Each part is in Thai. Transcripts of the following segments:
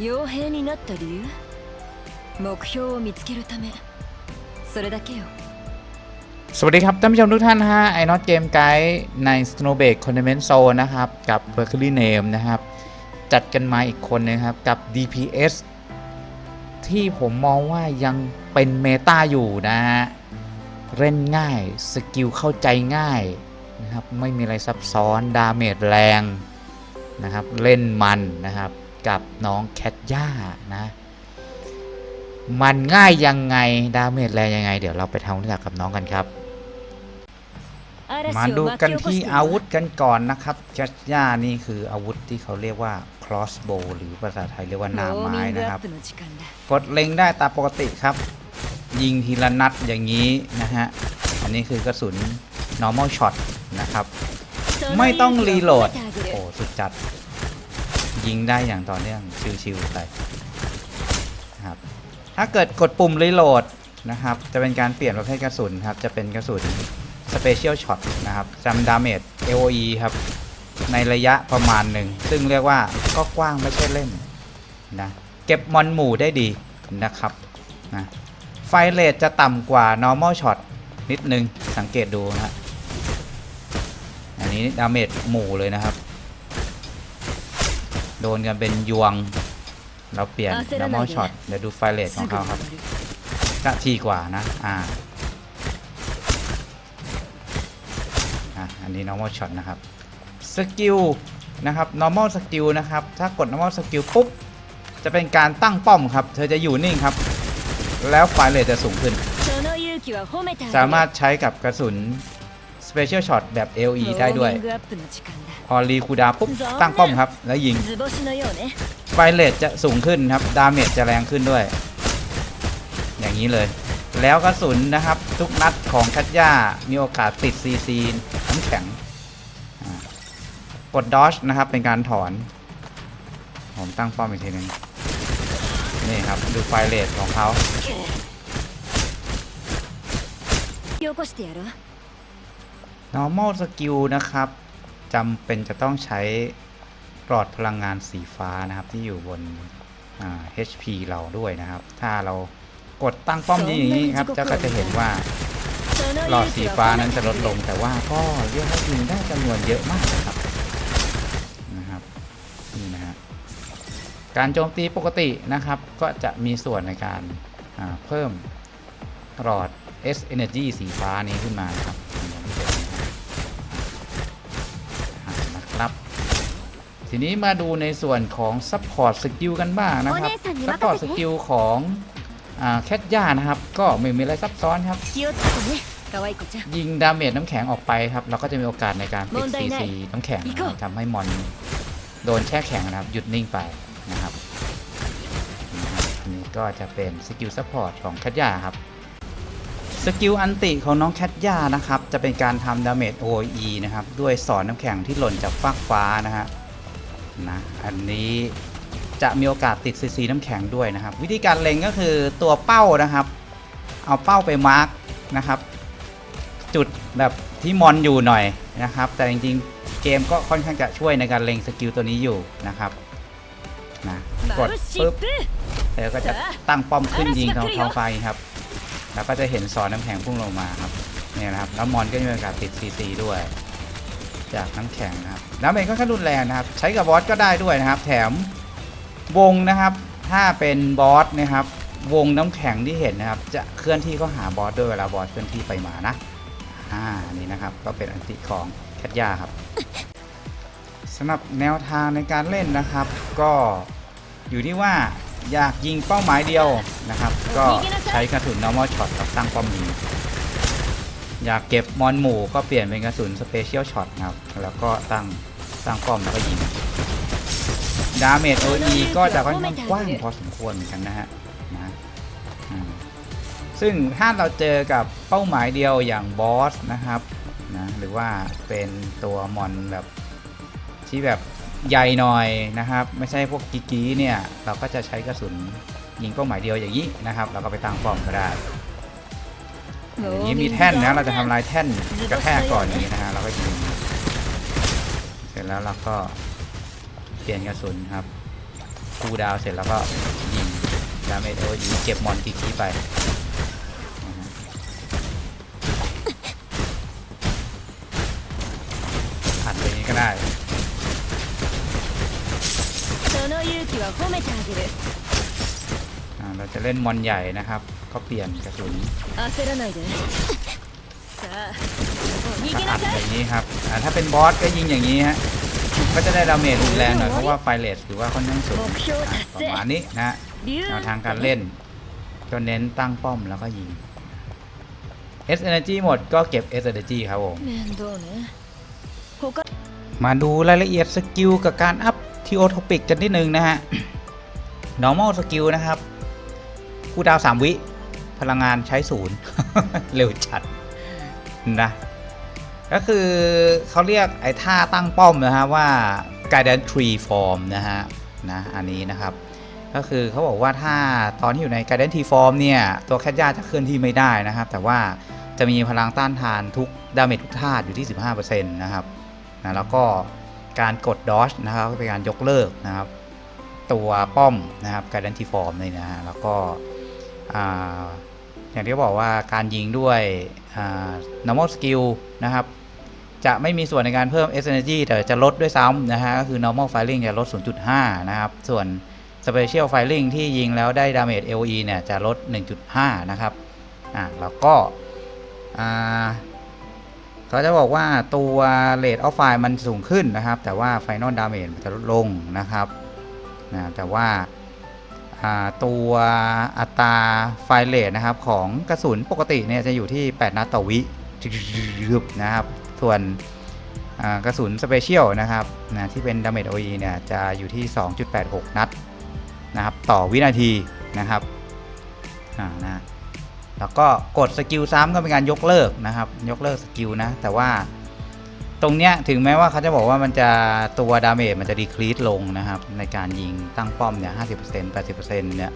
傭兵になった理由目標を見つけるためそれだけよ สวัสดีครับท่านผู้ชมทุกท่านนะฮะไอ้น็อตเกมไกด์ใน Snowbake Tournament Zone นะครับ กับ Mercury Name นะครับ จัดกันมาอีกคนนึงครับ กับ DPS ที่ผมมองว่ายังเป็นเมตาอยู่นะฮะ เล่นง่าย สกิลเข้าใจง่ายนะครับ ไม่มีอะไรซับซ้อน ดาเมจแรงนะครับ เล่นมันนะครับ กับน้องแคทย่านะ มันง่ายยังไงดาเมจแรงยังไง เดี๋ยวเราไปทำรู้จักกับน้องกันครับ มาดูกันที่อาวุธกันก่อนนะครับแคทย่านี่คืออาวุธที่เขาเรียกว่า crossbow หรือภาษาไทยเรียกว่าน้าไม้นะครับ กดเล็งได้ตามปกติครับ ยิงทีละนัดอย่างนี้นะฮะ อันนี้คือกระสุน normal shot นะครับ ไม่ต้องรีโหลด โอ้ สุดจัด ยิงได้อย่างต่อเนื่องชิวๆไปนะครับถ้าเกิดกดปุ่มรีโหลดนะครับ จะเป็นการเปลี่ยนประเภทกระสุนครับ จะเป็นกระสุน Special Shot นะครับจำดาเมจ AOE ครับ ในระยะประมาณหนึ่ง ซึ่งเรียกว่าก็กว้างไม่ใช่เล่นนะเก็บมอนหมู่ได้ดีนะครับนะไฟเรทจะต่ำกว่า normal shot นิดนึง สังเกตดูนะฮะอันนี้ดาเมจหมู่เลยนะครับ โดนกันเป็นยวง เราเปลี่ยนดัมเบิลช็อตเดี๋ยวดูไฟเลทของเขาครับนาทีกว่านะอ่าอันนี้ normal shot นะครับสกิลนะครับ normal สกิลนะครับ ถ้ากด normal สกิลปุ๊บ จะเป็นการตั้งป้อมครับ เธอจะอยู่นิ่งครับ แล้วไฟเลทจะสูงขึ้น สามารถใช้กับกระสุน สเปเชียลช็อตแบบ LE ได้ด้วย พอรีคูดาปุ๊บตั้งป้อมครับ แล้วยิงไฟเลตจะสูงขึ้นครับ ดาเมจจะแรงขึ้นด้วย อย่างนี้เลย แล้วกระสุนนะครับ ทุกนัดของคัตย่ามีโอกาสติดซีซีน้งแข็ง กดดอชนะครับ เป็นการถอน ผมตั้งป้อมอีกทีนึงนี่ครับ ดูไฟเลตของเขา normal skill นะครับจำเป็นจะต้องใช้ปลอดพลังงานสีฟ้านะครับที่อยู่บน HP เราด้วยนะครับ ถ้าเรากดตั้งป้อมนี้อย่างนี้ครับจะก็จะเห็นว่าหลอดสีฟ้านั้นจะลดลง แต่ว่าก็เรียกว่ายิงได้จำนวนเยอะมากนะครับนะครับนี่นะฮะการโจมตีปกตินะครับ ก็จะมีส่วนในการเพิ่มหลอด S Energy สีฟ้านี้ขึ้นมาครับ ทีนี้มาดูในส่วนของซัพพอร์ตสกิลกันบ้างนะครับซัพพอร์ตสกิลของแคทย่านะครับ ก็ไม่มีอะไรซับซ้อนครับ ยิงดาเมจน้ำแข็งออกไปครับ เราก็จะมีโอกาสในการติดซีซีน้ำแข็งทำให้มอนโดนแช่แข็งนะครับ หยุดนิ่งไปนะครับนี่ก็จะเป็นสกิลซัพพอร์ตของแคทย่าครับสกิลอันติของน้องแคทย่านะครับ จะเป็นการทำดาเมจ OE นะครับ ด้วยสอนน้ำแข็งที่หล่นจากฟากฟ้านะครับ นะอันนี้จะมีโอกาสติดซีซีน้ำแข็งด้วยนะครับ วิธีการเล็งก็คือตัวเป้านะครับ เอาเป้าไปมาร์กนะครับ จุดแบบที่มอนอยู่หน่อยนะครับ แต่จริงๆเกมก็ค่อนข้างจะช่วยในการเล็งสกิลตัวนี้อยู่นะครับนะกดปุ๊บแล้วก็จะตั้งป้อมขึ้นยิงทองทอไฟครับ แล้วก็จะเห็นสอนน้ำแข็งพุ่งลงมาครับเนี่ยนะครับแล้วมอนก็มีโอกาสติดซีซีด้วย จากน้ำแข็งนะครับแล้วเองก็ค่อนรุนแรงนะครับ ใช้กับบอสก็ได้ด้วยนะครับ แถมวงนะครับ ถ้าเป็นบอสนะครับ วงน้ำแข็งที่เห็นนะครับ จะเคลื่อนที่เข้าหาบอสด้วยเวลาบอสเคลื่อนที่ไปมานะอ่านี่นะครับก็เป็นอันติของแคทยาครับสำหรับแนวทางในการเล่นนะครับ ก็อยู่ที่ว่าอยากยิงเป้าหมายเดียวนะครับ ก็ใช้กระสุน normal shot กับตั้งป้อมยิง อยากเก็บมอนหมู่ก็เปลี่ยนเป็นกระสุน special shot นะครับ แล้วก็ตั้งตั้งป้อมแล้วก็ยิง ดาเมจ OE ก็จะค่อนข้างกว้างพอสมควรเหมือนกันนะฮะนะซึ่งถ้าเราเจอกับเป้าหมายเดียวอย่างบอสนะครับนะหรือว่าเป็นตัวมอนแบบที่แบบใหญ่หน่อยนะครับ ไม่ใช่พวกกีกีเนี่ย เราก็จะใช้กระสุนยิงเป้าหมายเดียวอย่างนี้นะครับ เราก็ไปตั้งป้อมก็ได้ อย่างนี้มีแท่นนะเราจะทำลายแท่นกระแทกก่อนนี้นะฮะเราก็ยิงเสร็จแล้วเราก็เปลี่ยนกระสุนครับคูดาวเสร็จแล้วก็ยิงดาเมจโอยิงเก็บมอนกิกี้ไปอัดไปนี้ก็ได้เราจะเล่นมอนใหญ่นะครับ ขาเปลี่ยนกระสุนถ้าอัดอย่างนี้ครับถ้าเป็นบอสก็ยิงอย่างนี้ฮะก็จะได้ดาเมจรุนแรงหน่อยเพราะว่าไฟเลสถือว่าค่อนข้างสูงประมาณนี้นะแนวทางการเล่นก็เน้นตั้งป้อมแล้วก็ยิง S Energy หมดก็เก็บ S Energy ครับผม มาดูรายละเอียดสกิลกับการอัพทีโอทอปิกกันนิดนึงนะฮะ Normal Skill นะครับกูดาว 3 วิ พลังงานใช้ศูนย์เร็วจัดนะก็คือเขาเรียกไอ้ท่าตั้งป้อมนะฮะว่า guidance tree form นะฮะนะอันนี้นะครับก็คือเขาบอกว่าถ้าตอนที่อยู่ใน guidance tree form เนี่ย ตัวแคทย่าจะเคลื่อนที่ไม่ได้นะครับ แต่ว่าจะมีพลังต้านทานทุกดาเมจทุกธาตุอยู่ที่ 15%นะครับนะแล้วก็การกดดอ g นะครับก็เป็นการยกเลิกนะครับ ตัวป้อมนะครับการดันทีฟอร์มนี่นะฮะแล้วก็อ่า อย่างที่บอกว่าการยิงด้วยอ่า normal skill นะครับ จะไม่มีส่วนในการเพิ่ม S energy แต่จะลดด้วยซ้ำนะฮะก็คือ normal firing จะลด 0.5 นะครับ ส่วน special firing ที่ยิงแล้วได้ damage AOE เนี่ยจะลด 1.5 นะครับอ่าแล้วก็อ่าเขาจะบอกว่าตัว rate of fire มันสูงขึ้นนะครับ แต่ว่า final damage มันจะลดลงนะครับนะแต่ว่า ตัวอัตราไฟเรทนะครับของกระสุนปกติเนี่ยจะอยู่ที่ 8 นัดต่อวินะครับ ส่วนกระสุนสเปเชียลนะครับนะที่เป็น damage OE เนี่ยจะอยู่ที่ 2.86 นัดนะครับต่อวินาทีนะครับนะแล้วก็กดสกิลซ้ำก็เป็นการยกเลิกนะครับ ยกเลิกสกิลนะแต่ว่า ตรงเนี้ยถึงแม้ว่าเขาจะบอกว่ามันจะตัวดาเมจมันจะดีคลีสลงนะครับ ในการยิงตั้งป้อมเนี่ย50% 80%เนี่ย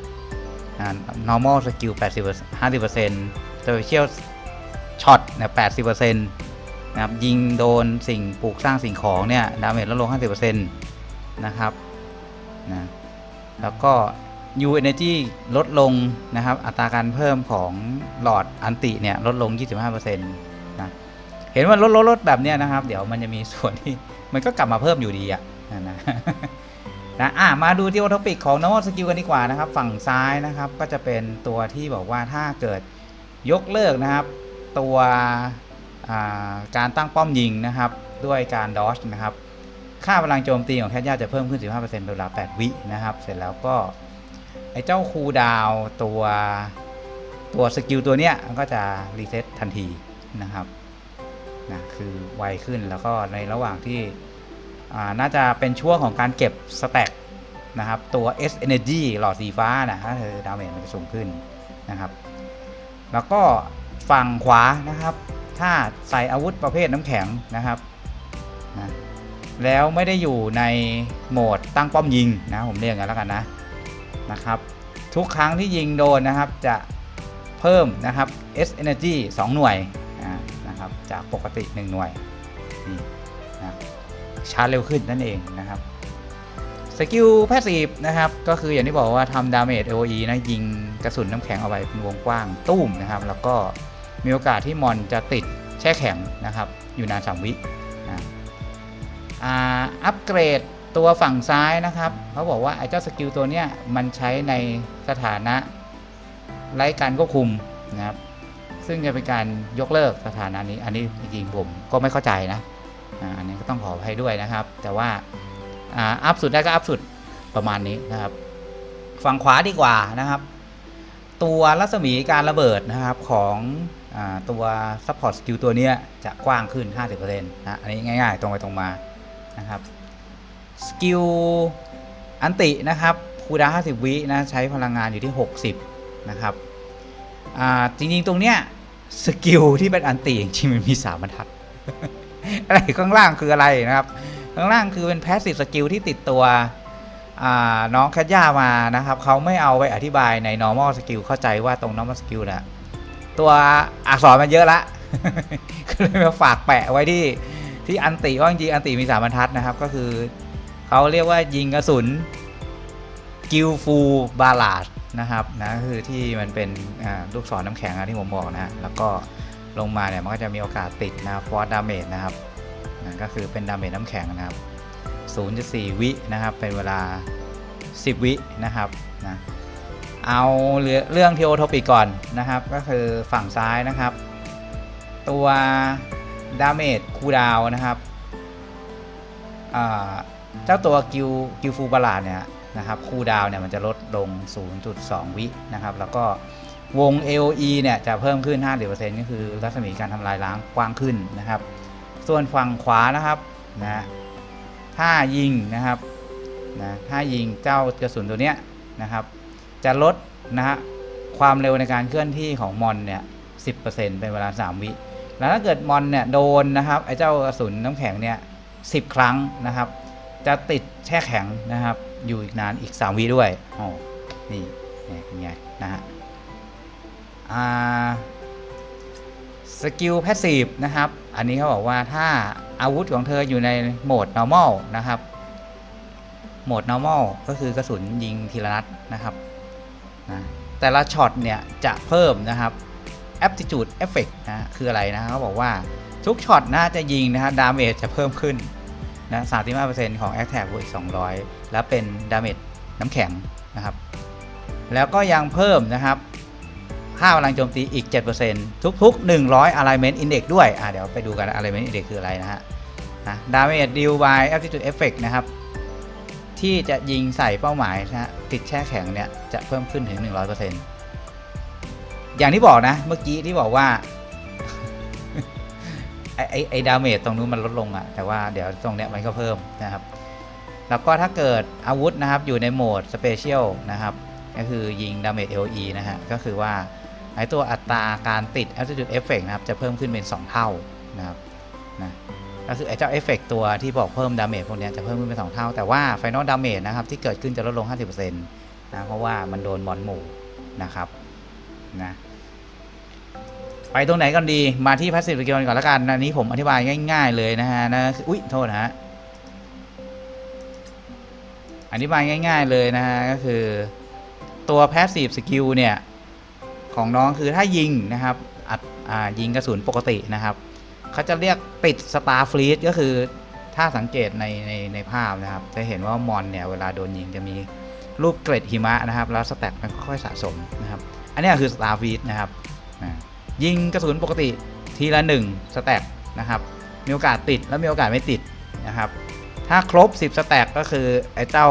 อ่า normal skill 80 50% special shot เนี่ย80%นะครับยิงโดนสิ่งปลูกสร้างสิ่งของเนี่ยดาเมจลดลง50%นะครับนะแล้วก็ U Energy ลดลงนะครับ อัตราการเพิ่มของหลอดอันติเนี่ยลดลง 25%นะ เห็นว่าลดลดลดแบบเนี้ยนะครับ เดี๋ยวมันจะมีส่วนที่มันก็กลับมาเพิ่มอยู่ดีอะนะนะนะอะมาดูที่โอทอปิกของ normal skill กันดีกว่านะครับ ฝั่งซ้ายนะครับก็จะเป็นตัวที่บอกว่าถ้าเกิดยกเลิกนะครับ ตัวการตั้งป้อมยิงนะครับ ด้วยการดอ g นะครับ ค่าพลังโจมตีของแคทย่าจะเพิ่มขึ้น 15%เป็นเวลา 8 วินะครับ เสร็จแล้วก็ไอ้เจ้าคูดาวตัวตัวสกิลตัวเนี้ยก็จะรีเซ็ตทันทีนะครับ นะคือไวขึ้นแล้วก็ในระหว่างที่น่าจะเป็นช่วงของการเก็บสแต็กนะครับตัว S Energy หลอดสีฟ้านะก็คือดาเมจมันจะสูงขึ้นนะครับ แล้วก็ฝั่งขวานะครับ ถ้าใส่อาวุธประเภทน้ำแข็งนะครับนะแล้วไม่ได้อยู่ในโหมดตั้งป้อมยิงนะผมเรียกกันแล้วกันนะนะครับ ทุกครั้งที่ยิงโดนนะครับจะเพิ่มนะครับ S Energy 2 หน่วย นะครับ จากปกติ 1 หน่วยนี่นะชาร์จเร็วขึ้นนั่นเองนะครับสกิลแพสซีฟนะครับ ก็คืออย่างที่บอกว่าทำดาเมจ AOE นะ ยิงกระสุนน้ำแข็งเอาไปเป็นวงกว้างตุ้มนะครับ แล้วก็มีโอกาสที่มอนจะติดแช่แข็งนะครับ อยู่นาน3วินะอ,อัปเกรดตัวฝั่งซ้ายนะครับ เขาบอกว่าไอ้เจ้าสกิลตัวเนี้ยมันใช้ในสถานะไร้การควบคุมนะครับ ซึ่งจะเป็นการยกเลิกสถานะนี้ อันนี้จริงๆผมก็ไม่เข้าใจนะอันนี้ก็ต้องขออภัยด้วยนะครับ แต่ว่าอัพสุดได้ก็อัพสุดประมาณนี้นะครับ ฝั่งขวาดีกว่านะครับ ตัวรัศมีการระเบิดนะครับของอตัว support skill ตัวนี้จะกว้างขึ้น 50%นะอันนี้ง่ายๆ ตรงไปตรงมานะครับสกิลอันตินะครับคูดา50 วินะใช้พลังงานอยู่ที่ 60 นะครับจริงๆ ตรงเนี้ย สกิลที่เป็นอันติจริงมันมี3บรรทัดอะไรข้างล่างคืออะไรนะครับ ข้างล่างคือเป็นแพสซีฟสกิลที่ติดตัวน้องแคทย่ามานะครับเขาไม่เอาไปอธิบายใน normal skill เข้าใจว่าตรง normal skill นะตัวอักษรมันเยอะละก็เลยมาฝากแปะไว้ที่ที่อันติว่าจริงอันติมีสามบรรทัดนะครับ ก็คือเขาเรียกว่ายิงกระสุนกิลฟูบาลาด นะครับนะก็คือที่มันเป็นลูกศรน้ำแข็งที่ผมบอกนะแล้วก็ลงมาเนี่ยมันก็จะมีโอกาสติดนะฟอร์ดาเมจนะครับนะก็คือเป็นดาเมจน้ำแข็งนะครับ 0.4 วินะครับเป็นเวลา 10 วินะครับนะเอาเรื่องเรื่องทีโอโทปิกก่อนนะครับ ก็คือฝั่งซ้ายนะครับ ตัวดาเมจคูดาวนะครับเจ้าตัวกิลกิลฟูบาลาเนี่ย นะครับคูดาวเนี่ยมันจะลดลง 0.2 วินะครับแล้วก็วง AOE เนี่ยจะเพิ่มขึ้น 50%ก็คือรัศมีการทำลายล้างกว้างขึ้นนะครับ ส่วนฝั่งขวานะครับนะถ้ายิงนะครับนะถ้ายิงเจ้ากระสุนตัวเนี้ยนะครับ จะลดนะฮะความเร็วในการเคลื่อนที่ของมอนเนี่ย 10%เป็นเวลา 3 วิแล้วถ้าเกิดมอนเนี่ยโดนนะครับไอ้เจ้ากระสุนน้ำแข็งเนี่ย10 ครั้งนะครับ จะติดแช่แข็งนะครับ อยู่อีกนานอีก 3 วิด้วยอ๋อนี่นี่เป็นไงนะฮะสกิลแพสซีฟนะครับ อันนี้เขาบอกว่าถ้าอาวุธของเธออยู่ในโหมด normal นะครับ โหมด normal ก็คือกระสุนยิงทีละนัดนะครับนะแต่ละช็อตเนี่ยจะเพิ่มนะครับ aptitude effect นะคืออะไรนะเขาบอกว่าทุกช็อตนะจะยิงนะฮะดาเมจจะเพิ่มขึ้น นะ35%ของ attack บวกอีก200แล้วเป็นดาเมจน้ำแข็งนะครับ แล้วก็ยังเพิ่มนะครับค่าพลังโจมตีอีก 7%ทุก ๆ 100 alignment index ด้วยอะเดี๋ยวไปดูกัน alignment index คืออะไรนะฮะนะ damage deal by aptitude effect นะครับ ที่จะยิงใส่เป้าหมายนะฮะติดแช่แข็งเนี่ย จะเพิ่มขึ้นถึง 100%อย่างที่บอกนะ เมื่อกี้ที่บอกว่า ไอไอไอดาเมจตรงนู้นมันลดลงอะแต่ว่าเดี๋ยวตรงเนี้ยมันก็เพิ่มนะครับ แล้วก็ถ้าเกิดอาวุธนะครับอยู่ในโหมดสเปเชียลนะครับ ก็คือยิงดาเมจ LE นะฮะก็คือว่าไอตัวอัตราการติด Altitude Effect นะครับจะเพิ่มขึ้นเป็น 2 เท่านะครับนะก็คือไอเจ้าเอฟเฟกตัวที่บอกเพิ่มดาเมจพวกเนี้ยจะเพิ่มขึ้นเป็น 2 เท่า แต่ว่า Final Damage นะครับที่เกิดขึ้นจะลดลง 50%นะเพราะว่ามันโดนมอนหมู่นะครับนะ ไปตรงไหนกันดีมาที่ Passive Skill ก่อนละกันอันนี้ผมอธิบายง่าย ๆ เลยนะฮะนะอุ้ยโทษนะฮะอธิบายง่าย ๆ เลยนะฮะก็คือตัว Passive Skill เนี่ยของน้องคือถ้ายิงนะครับอัดยิงกระสุนปกตินะครับเขาจะเรียกติด Star Freeze ก็คือถ้าสังเกตในในในภาพนะครับ จะเห็นว่ามอนเนี่ยเวลาโดนยิงจะมีรูปเกร็ดหิมะนะครับ แล้วสแต็กมันค่อยสะสมนะครับ อันนี้คือ Star Freeze นะครับ ยิงกระสุนปกติทีละ1สแต็กนะครับมีโอกาสติดแล้วมีโอกาสไม่ติดนะครับถ้าครบ 10สแต็กก็คือไอ้เจ้า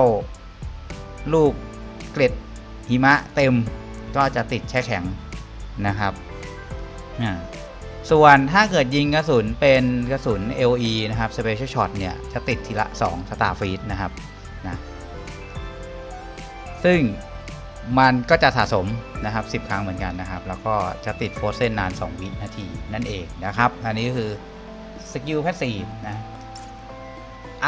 ลูกเกล็ดหิมะเต็มก็จะติดแช่แข็งนะครับส่วนถ้าเกิดยิงกระสุนเป็นกระสุน LE นะครับ Special Shot เนี่ยจะติดทีละ 2 Star Freeze นะครับนะซึ่ง มันก็จะสะสมนะครับ 10 ครั้งเหมือนกันนะครับ แล้วก็จะติดโฟเซนนาน 2 วินาทีนั่นเองนะครับ อันนี้คือสกิลแพสซีฟนะ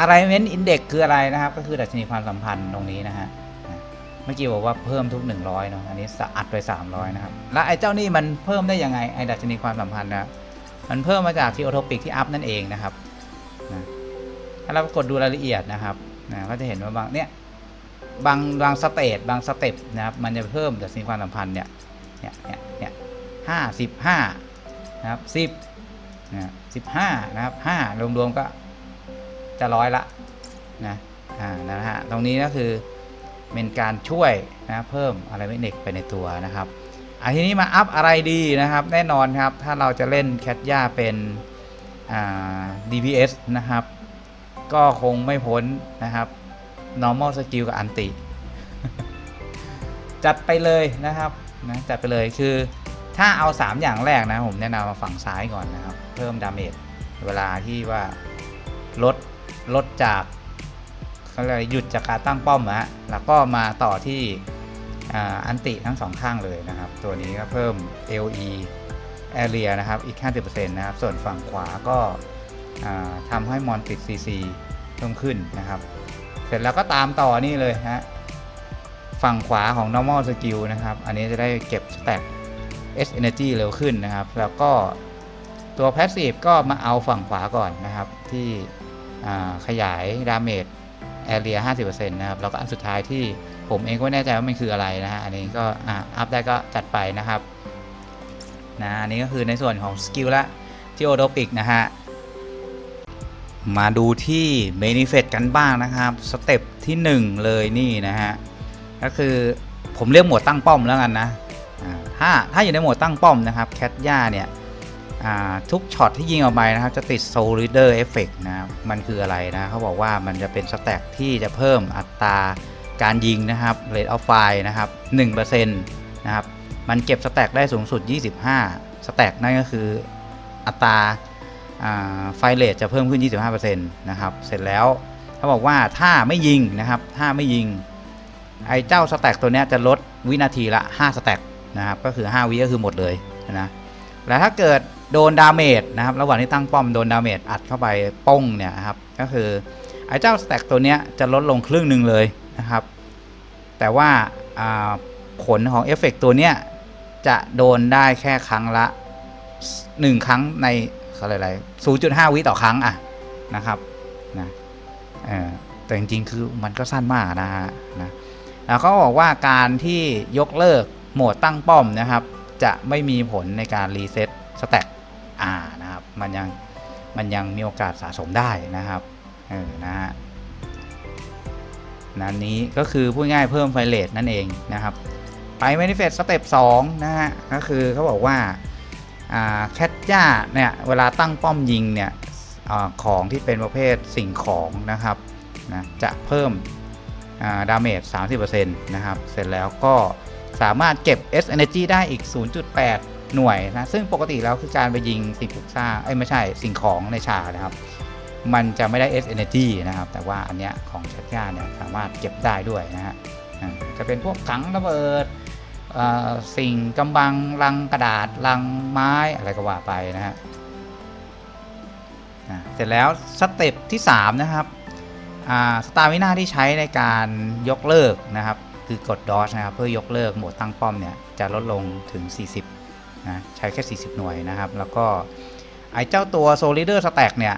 alignment index คืออะไรนะครับ ก็คือดัชนีความสัมพันธ์ตรงนี้นะฮะนะเมื่อกี้บอกว่าเพิ่มทุก 100เนาะอันนี้สะอัดไป 300 นะครับ แล้วไอ้เจ้านี่มันเพิ่มได้ยังไงไอ้ดัชนีความสัมพันธ์นะมันเพิ่มมาจากที่ออโทปิกที่อัพนั่นเองนะครับนะถ้าเรากดดูรายละเอียดนะครับนะก็จะเห็นว่าบางเนี่ย บางบางสเตจบางสเต็ปนะครับมันจะเพิ่มดัชนีความสัมพันธ์เนี่ยเนี่ยเนี่ยเนี่ยห้าสิบห้านะครับสิบนะสิบห้านะครับห้ารวมๆก็จะร้อยละนะอ่านะฮะตรงนี้ก็คือเป็นการช่วยนะเพิ่มอะไรไม่เน็กไปในตัวนะครับอันทีนี้มาอัพอะไรดีนะครับ แน่นอนครับถ้าเราจะเล่นแคทย่าเป็นอ่า DPS นะครับ ก็คงไม่พ้นนะครับ normal skill กับอันติ จัดไปเลยนะครับนะจัดไปเลยคือถ้าเอา 3 อย่างแรกนะ ผมแนะนำมาฝั่งซ้ายก่อนนะครับ เพิ่มดาเมจเวลาที่ว่าลดลดจากเขาเรียกอะไรหยุดจากการตั้งป้อมอะฮะแล้วก็มาต่อที่อ,อันติทั้งสองข้างเลยนะครับ ตัวนี้ก็เพิ่ม LE area นะครับอีก 50%นะครับ ส่วนฝั่งขวาก็ทำให้มอนติด CC เพิ่มขึ้นนะครับ เสร็จแล้วก็ตามต่อนี่เลยฮะ ฝั่งขวาของ normal skill นะครับ อันนี้จะได้เก็บ stack S energy เร็วขึ้นนะครับ แล้วก็ตัว passive ก็มาเอาฝั่งขวาก่อนนะครับ ที่ขยาย damage area 50%นะครับ แล้วก็อันสุดท้ายที่ผมเองก็ไม่แน่ใจว่ามันคืออะไรนะฮะ อันนี้ก็อัพได้ก็จัดไปนะครับนะอันนี้ก็คือในส่วนของสกิลละที่โอโดปิกนะฮะ มาดูที่เบนิเฟตกันบ้างนะครับ สเต็ปที่ 1 เลยนี่นะฮะ ก็คือผมเรียกหมวดตั้งป้อมแล้วกันนะถ้าถ้าอยู่ในหมวดตั้งป้อมนะครับแคทย่าเนี่ยทุกช็อตที่ยิงออกไปนะครับ จะติด Soul Reader Effect นะครับมันคืออะไรนะเขาบอกว่ามันจะเป็นสแต็กที่จะเพิ่มอัตราการยิงนะครับ Rate of Fire นะครับ1%นะครับ มันเก็บสแต็กได้สูงสุด 25 สแต็กนั่นก็คืออัตรา ไฟเรทจะเพิ่มขึ้น 25%นะครับ เสร็จแล้วเขาบอกว่าถ้าไม่ยิงนะครับ ถ้าไม่ยิง ไอ้เจ้าสแต็กตัวนี้จะลดวินาทีละ 5 สแต็กนะครับ ก็คือ 5 วิก็คือหมดเลยนะ แล้วถ้าเกิดโดนดาเมจนะครับ ระหว่างที่ตั้งป้อมโดนดาเมจอัดเข้าไปป้งเนี่ยครับ ก็คือไอ้เจ้าสแต็กตัวนี้จะลดลงครึ่งหนึ่งเลยนะครับ แต่ว่าผลของเอฟเฟกต์ตัวนี้จะโดนได้แค่ครั้งละ 1 ครั้งใน อะไรอะไร0.5วิต่อครั้งอะนะครับนะเออแต่จริงๆคือมันก็สั้นมากนะฮะนะแล้วก็บอกว่าการที่ยกเลิกโหมดตั้งป้อมนะครับ จะไม่มีผลในการรีเซ็ตสแต็กอ่านะครับมันยังมันยังมีโอกาสสะสมได้นะครับเออนะฮะนั้นนี้ก็คือพูดง่ายเพิ่มไฟเลทนั่นเองนะครับ ไป manifest สเต็ป2นะฮะก็คือเขาบอกว่า แคทย่าเนี่ยเวลาตั้งป้อมยิงเนี่ยอของที่เป็นประเภทสิ่งของนะครับนะจะเพิ่มดาเมจ 30%นะครับ เสร็จแล้วก็สามารถเก็บ S energy ได้อีก 0.8 หน่วยนะ ซึ่งปกติแล้วคือการไปยิงสิ่งปลูกสร้างเอ้ยไม่ใช่สิ่งของในฉากนะครับ มันจะไม่ได้ S energy นะครับ แต่ว่าอันเนี้ยของแคทย่าเนี่ยสามารถเก็บได้ด้วยนะฮะจะเป็นพวกถังระเบิด สิ่งกำบังลังกระดาษลังไม้อะไรก็ว่าไปนะฮะเสร็จแล้วสเต็ปที่ 3 นะครับสตาร์วินาที่ใช้ในการยกเลิกนะครับ คือกดดอชนะครับ เพื่อยกเลิกโหมดตั้งป้อมเนี่ย จะลดลงถึง 40นะใช้แค่ 40 หน่วยนะครับ แล้วก็ไอ้เจ้าตัว Solider Stack เนี่ย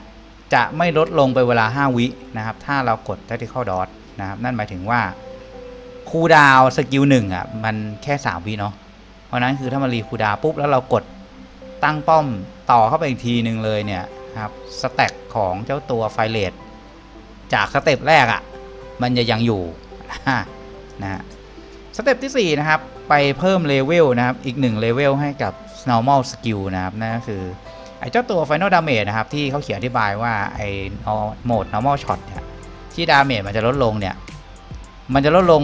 จะไม่ลดลงไปเวลา 5 วินะครับ ถ้าเรากด Tactical Dot นะครับ นั่นหมายถึงว่า คูดาวสกิลหนึ่งอะมันแค่3วิเนาะเพราะนั้นคือถ้ามารีคูดาวปุ๊บแล้วเรากดตั้งป้อมต่อเข้าไปอีกทีหนึ่งเลยเนี่ยครับสแต็กของเจ้าตัวไฟเลตจากสเต็ปแรกอะ่ะมันจะยังอยู่นะฮะสเต็ปที่ 4 นะครับ ไปเพิ่มเลเวลนะครับ อีก1เลเวลให้กับ normal skill นะครับนั่นก็คือไอ้เจ้าตัว final damage นะครับ ที่เขาเขียนอธิบายว่าไอ้โหมด normal shot เนี่ยที่ดาเมจมันจะลดลงเนี่ย มันจะลดลง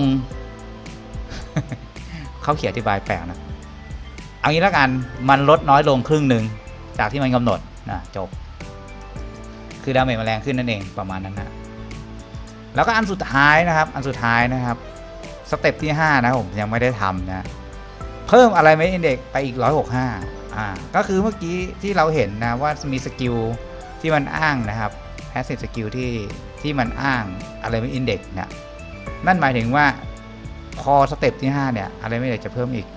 เขาเขียนอธิบายแปลกนะเอางี้แล้วกันมันลดน้อยลงครึ่งหนึ่งจากที่มันกำหนดนะจบ คือดาเมจมันแรงขึ้นนั่นเองประมาณนั้นนะแล้วก็อันสุดท้ายนะครับ อันสุดท้ายนะครับสเต็ปที่ 5 นะผมยังไม่ได้ทำนะเพิ่มอะไรไหมอินเด็กไปอีก 165อ่าก็คือเมื่อกี้ที่เราเห็นนะว่ามีสกิลที่มันอ้างนะครับแพสซีฟสกิลที่ที่มันอ้างอะไรไม่อินเด็กเนี่ย นั่นหมายถึงว่าพอสเต็ปที่ 5 เนี่ยอะไรไม่ได้จะเพิ่มอีก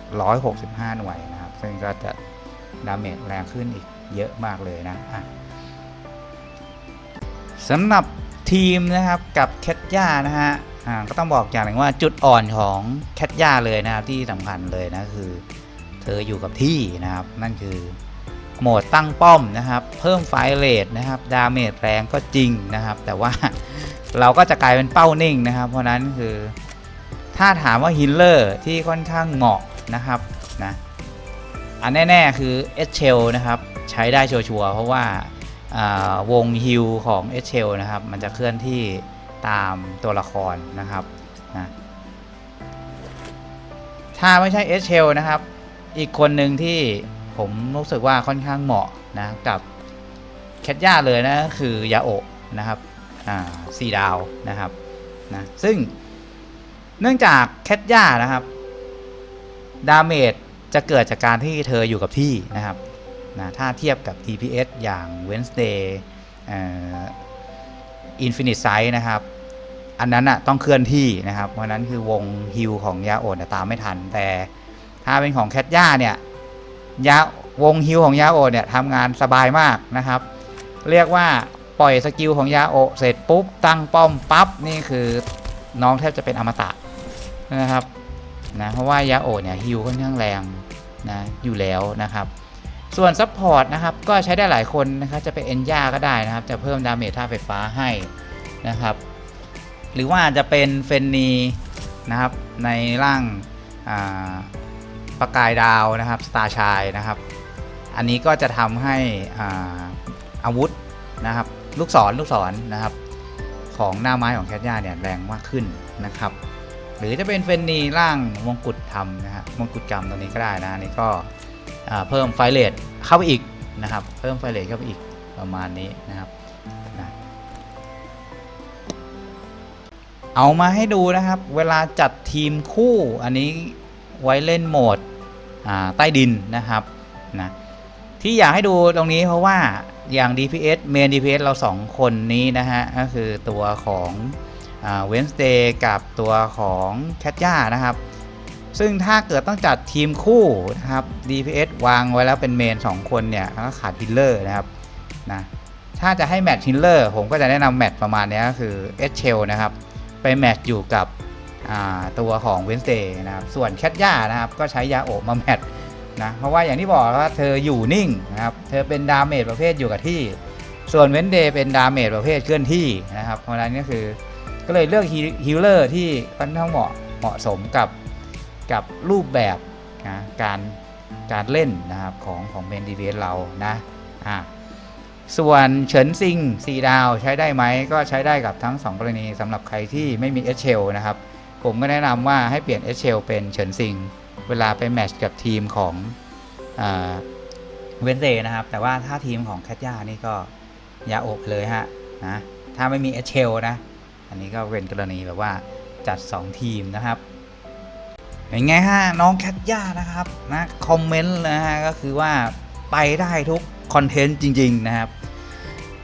165 หน่วยนะครับ ซึ่งก็จะดาเมจแรงขึ้นอีกเยอะมากเลยนะะสำหรับทีมนะครับกับแคทย่านะฮะก็ต้องบอกอย่างหนึ่งว่าจุดอ่อนของแคทย่าเลยนะครับที่สำคัญเลยนะคือเธออยู่กับที่นะครับ นั่นคือโหมดตั้งป้อมนะครับ เพิ่มไฟเรทนะครับ ดาเมจแรงก็จริงนะครับ แต่ว่า เราก็จะกลายเป็นเป้านิ่งนะครับ เพราะนั้นคือถ้าถามว่าฮิลเลอร์ที่ค่อนข้างเหมาะนะครับนะอันแน่ ๆ คือเอชเชลนะครับใช้ได้ชัวร์เพราะว่าาวงฮิลของเอชเชลนะครับมันจะเคลื่อนที่ตามตัวละครนะครับนะถ้าไม่ใช่เอชเชลนะครับอีกคนหนึ่งที่ผมรู้สึกว่าค่อนข้างเหมาะนะกับแคทย่าเลยนะคือ ยาโอะนะครับ สี่ดาวนะครับนะซึ่งเนื่องจากแคทย่านะครับ ดาเมจจะเกิดจากการที่เธออยู่กับที่นะครับนะถ้าเทียบกับ TPS อย่าง Wednesday เอ่อ Infinite Sight นะครับ อันนั้นอะต้องเคลื่อนที่นะครับ เพราะนั้นคือวงฮิลของยาโอนตามไม่ทัน แต่ถ้าเป็นของแคทย่าเนี่ยยาวงฮิลของยาโอเนี่ยทำงานสบายมากนะครับ เรียกว่า ปล่อยสกิลของยาโอเสร็จปุ๊บ ตั้งป้อมปั๊บ นี่คือน้องแทบจะเป็นอมตะนะครับนะเพราะว่ายาโอเนี่ยฮิวค่อนข้างแรงนะอยู่แล้วนะครับ ส่วนซัพพอร์ตนะครับก็ใช้ได้หลายคนนะครับจะเป็นเอ็นย่าก็ได้นะครับ จะเพิ่มดาเมจท่าไฟฟ้าให้นะครับ หรือว่าจะเป็นเฟนนีนะครับในร่างอ่าประกายดาวนะครับสตาร์ชายนะครับ อันนี้ก็จะทำให้อาอาวุธนะครับ ลูกศรลูกศรนะครับ ของหน้าไม้ของแคทย่าเนี่ยแรงมากขึ้นนะครับ หรือจะเป็นเฟนนีร่างมงกุฎทำนะฮะมงกุฎกรรมตัวนี้ก็ได้นะนี่ก็เพิ่มไฟเลทเข้าไปอีกนะครับ เพิ่มไฟเลทเข้าไปอีกประมาณนี้นะครับนะเอามาให้ดูนะครับ เวลาจัดทีมคู่อันนี้ไว้เล่นโหมดใต้ดินนะครับนะที่อยากให้ดูตรงนี้เพราะว่า อย่าง DPS เมน DPS เรา 2 คนนี้นะฮะ ก็คือตัวของเวนสเดย์กับตัวของแคทย่านะครับ ซึ่งถ้าเกิดต้องจัดทีมคู่นะครับ DPS วางไว้แล้วเป็นเมน 2 คนเนี่ยก็ขาดฮิลเลอร์นะครับนะถ้าจะให้แมทฮิลเลอร์ผมก็จะแนะนำแมทประมาณนี้ก็คือเอชเชลนะครับ ไปแมทอยู่กับตัวของเวนสเดย์นะครับ ส่วนแคทย่านะครับ ก็ใช้ยาโอมาแมท นะเพราะว่าอย่างที่บอกว่าเธออยู่นิ่งนะครับเธอเป็นดาเมจประเภทอยู่กับที่ ส่วนเวนเดย์เป็นดาเมจประเภทเคลื่อนที่นะครับเพราะฉะนั้นก็คือก็เลยเลือกฮิลเลอร์ที่ค่อนข้างเหมาะเหมาะสมกับกับรูปแบบนะการการเล่นนะครับของของเมนดีเวสเรานะอ่าส่วนเฉินซิง4ดาวใช้ได้ไหมก็ใช้ได้กับทั้ง 2 กรณีสำหรับใครที่ไม่มีเอชเชลนะครับ ผมก็แนะนำว่าให้เปลี่ยนเอชเชลเป็นเฉินซิง เวลาไปแมชกับทีมของเวนเดย์นะครับ แต่ว่าถ้าทีมของแคทยานี่ก็ยาอบเลยฮะนะถ้าไม่มีเอชเชลนะ อันนี้ก็เป็นกรณีแบบว่าจัด 2 ทีมนะครับเป็นไงฮะน้องแคทย่านะครับนะคอมเมนต์นะฮะก็คือว่าไปได้ทุกคอนเทนต์จริง ๆ นะครับ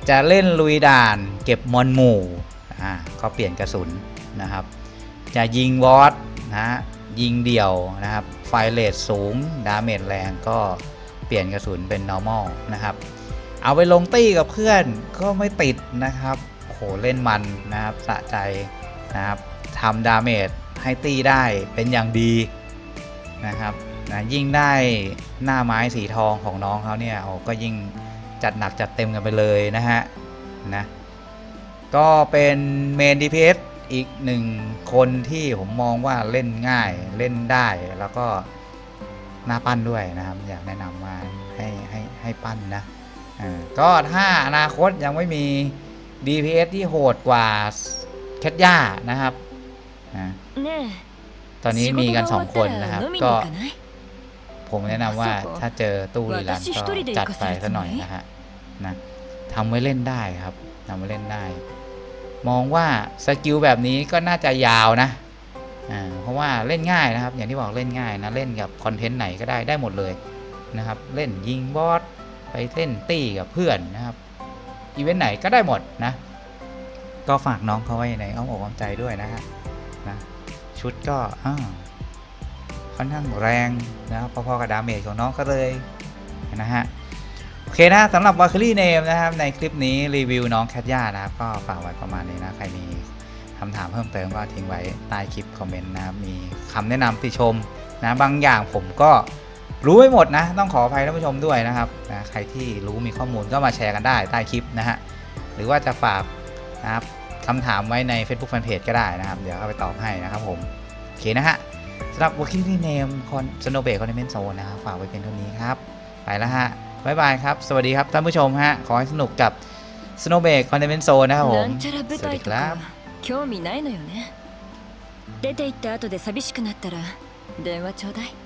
จะเล่นลุยด่านเก็บมอนหมู่อ่าก็เปลี่ยนกระสุนนะครับ จะยิงวอตนะ ยิงเดี่ยวนะครับ ไฟเลทสูง ดาเมจแรงก็เปลี่ยนกระสุนเป็น normal นะครับ เอาไปลงตี้กับเพื่อนก็ไม่ติดนะครับโหเล่นมันนะครับสะใจนะครับทำดาเมจให้ตีได้เป็นอย่างดีนะครับนะยิ่งได้หน้าไม้สีทองของน้องเขาเนี่ยโอ้ก็ยิ่งจัดหนักจัดเต็มกันไปเลยนะฮะนะก็เป็นเมน DPS อีกหนึ่งคนที่ผมมองว่าเล่นง่ายเล่นได้แล้วก็น่าปั้นด้วยนะครับ อยากแนะนำมาให้ให้ให้ปั้นนะก็ถ้าอนาคตยังไม่มี DPS ที่โหดกว่าแคทย่านะครับตอนนี้มีกันสองคนนะครับ ก็ ผมแนะนำว่าถ้าเจอตู้รีลันก็จัดไปซะหน่อยนะฮะนะทำไว้เล่นได้ครับทำไว้เล่นได้ มองว่าสกิลแบบนี้ก็น่าจะยาวนะเพราะว่าเล่นง่ายนะครับ อย่างที่บอกเล่นง่ายนะเล่นกับคอนเทนต์ไหนก็ได้ได้หมดเลยนะครับ เล่นยิงบอสไปเล่นตี้กับเพื่อนนะครับอีเวนต์ไหนก็ได้หมดนะ ก็ฝากน้องเขาไว้ในอ้อมอกอ้อมใจด้วยนะฮะนะชุดก็ค่อนข้างแรงนะครับพอๆกับดาเมจของน้องเขาเลยนะฮะ เคนะสำหรับว a ค k รี่เนมนะครับในคลิปนี้รีวิวน้องแคทย่านะครับ ก็ฝากไว้ประมาณนี้นะใครมีคำถามเพิ่มเติมก็ทิ้งไว้ใต้คลิปคอมเมนต์นะครับมีคำแนะนำติชมนะบางอย่างผมก็รู้ไม่หมดนะ ต้องขออภัยท่านผู้ชมด้วยนะครับนะใครที่รู้มีข้อมูลก็มาแชร์กันได้ใต้คลิปนะฮะหรือว่าจะฝากนะครับคำถามไว้ใน Facebook Fanpage ก็ได้นะครับ เดี๋ยวเข้าไปตอบให้นะครับผม โอเคนะฮะสำหรับว a ค k รี่เนมคอนสโนเบคคอนเทนต์โซนนะครับ ฝากไว้เพียงเท่านี้ครับ ไปแล้วฮะ บายบายครับ สวัสดีครับท่านผู้ชมฮะ ขอให้สนุกกับ Snowbreak Condiment Zone นะครับผม สวัสดีครับ興味ないのよね出て行った後で寂しくなったら電話ちょうだい